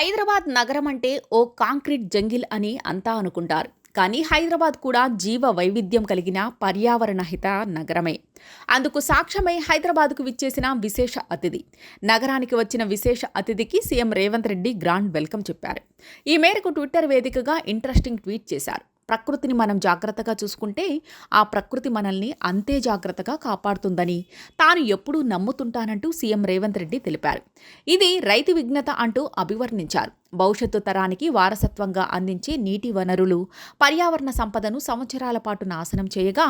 హైదరాబాద్ నగరం అంటే ఓ concrete jungle అని అంతా అనుకుంటారు. కానీ హైదరాబాద్ కూడా జీవ వైవిధ్యం కలిగిన పర్యావరణహిత నగరమే. అందుకు సాక్ష్యమై హైదరాబాద్కు విచ్చేసిన విశేష అతిథి. నగరానికి వచ్చిన విశేష అతిథికి CM Revanth Reddy grand welcome చెప్పారు. ఈ మేరకు ట్విట్టర్ వేదికగా ఇంట్రెస్టింగ్ ట్వీట్ చేశారు. ప్రకృతిని మనం జాగ్రత్తగా చూసుకుంటే ఆ ప్రకృతి మనల్ని అంతే జాగ్రత్తగా కాపాడుతుందని తాను ఎప్పుడూ నమ్ముతుంటానంటూ సీఎం రేవంత్ రెడ్డి తెలిపారు. ఇది రైతు విఘ్నత అంటూ అభివర్ణించారు. భవిష్యత్తు తరానికి వారసత్వంగా అందించే నీటి వనరులు పర్యావరణ సంపదను సంవత్సరాల పాటు నాశనం చేయగా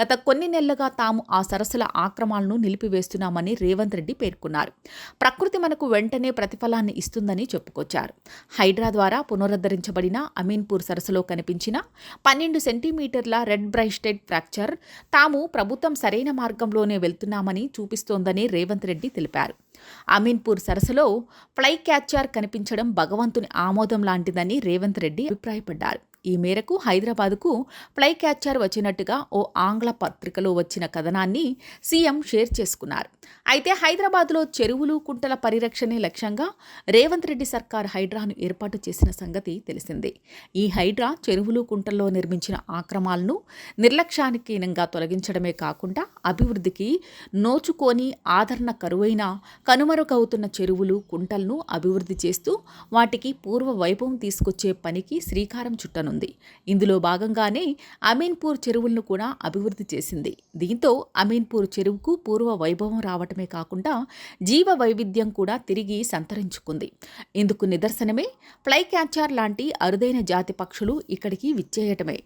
గత కొన్ని నెలలుగా తాము ఆ సరస్సుల ఆక్రమాలను నిలిపివేస్తున్నామని రేవంత్ రెడ్డి పేర్కొన్నారు. ప్రకృతి మనకు వెంటనే ప్రతిఫలాన్ని ఇస్తుందని చెప్పుకొచ్చారు. హైడ్రా ద్వారా పునరుద్ధరించబడిన అమీన్పూర్ సరస్సులో కనిపించిన పన్నెండు సెంటీమీటర్ల రెడ్ బ్రైస్టెడ్ ఫ్రాక్చర్ తాము ప్రభుత్వం సరైన మార్గంలోనే వెళ్తున్నామని చూపిస్తోందని రేవంత్ రెడ్డి తెలిపారు. అమీన్పూర్ సరస్సులో ఫ్లై క్యాచర్ కనిపించడం భగవంతుని ఆమోదం లాంటిదని రేవంత్ రెడ్డి అభిప్రాయపడ్డారు. ఈ మేరకు హైదరాబాద్కు ఫ్లై క్యాచర్ వచ్చినట్టుగా ఓ ఆంగ్ల పత్రికలో వచ్చిన కథనాన్ని సీఎం షేర్ చేసుకున్నారు. అయితే హైదరాబాద్లో చెరువులు కుంటల పరిరక్షణే లక్ష్యంగా రేవంత్ రెడ్డి సర్కార్ హైడ్రాను ఏర్పాటు చేసిన సంగతి తెలిసిందే. ఈ హైడ్రా చెరువులు కుంటల్లో నిర్మించిన ఆక్రమాలను నిర్లక్ష్యానికీనంగా తొలగించడమే కాకుండా అభివృద్ధికి నోచుకొని ఆదరణ కరువైన కనుమరుగవుతున్న చెరువులు కుంటలను అభివృద్ధి చేస్తూ వాటికి పూర్వ వైభవం తీసుకొచ్చే పనికి శ్రీకారం చుట్టనుంది. ఇందులో భాగంగానే అమీన్పూర్ చెరువులను కూడా అభివృద్ధి చేసింది. దీంతో అమీన్పూర్ చెరువుకు పూర్వ వైభవం రావటమే కాకుండా జీవ వైవిధ్యం కూడా తిరిగి సంతరించుకుంది. ఇందుకు నిదర్శనమే ఫ్లై క్యాచర్ లాంటి అరుదైన జాతి పక్షులు ఇక్కడికి విచ్చేయటమే.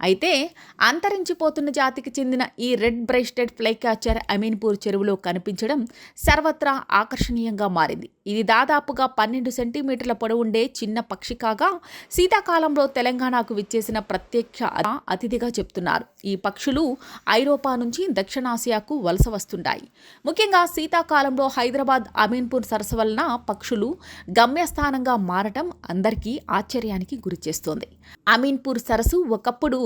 అయితే అంతరించిపోతున్న జాతికి చెందిన ఈ red breasted flycatcher Ameenpur చెరువులో కనిపించడం సర్వత్రా ఆకర్షణీయంగా మారింది. ఇది దాదాపుగా పన్నెండు సెంటీమీటర్ల పొడవుండే చిన్న పక్షి కాగా శీతాకాలంలో తెలంగాణకు విచ్చేసిన ప్రత్యక్ష అతిథిగా చెప్తున్నారు. ఈ పక్షులు ఐరోపా నుంచి దక్షిణాసియాకు వలస వస్తుంటాయి. ముఖ్యంగా శీతాకాలంలో హైదరాబాద్ అమీన్పూర్ సరస్సు వలన పక్షులు గమ్యస్థానంగా మారటం అందరికీ ఆశ్చర్యానికి గురిచేస్తోంది. అమీన్పూర్ సరస్సు ఒకప్పుడు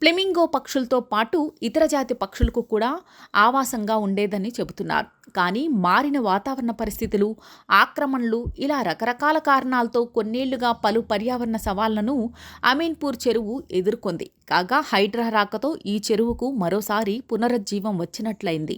ఫ్లెమింగో పక్షులతో పాటు ఇతర జాతి పక్షులకు కూడా ఆవాసంగా ఉండేదని చెబుతున్నారు. కానీ మారిన వాతావరణ పరిస్థితులు ఆక్రమణలు ఇలా రకరకాల కారణాలతో కొన్నేళ్ళుగా పలు పర్యావరణ సవాళ్ళను అమీన్పూర్ చెరువు ఎదుర్కొంది. కాగా హైడ్రా రాకతో ఈ చెరువుకు మరోసారి పునరుజ్జీవం వచ్చినట్లయింది.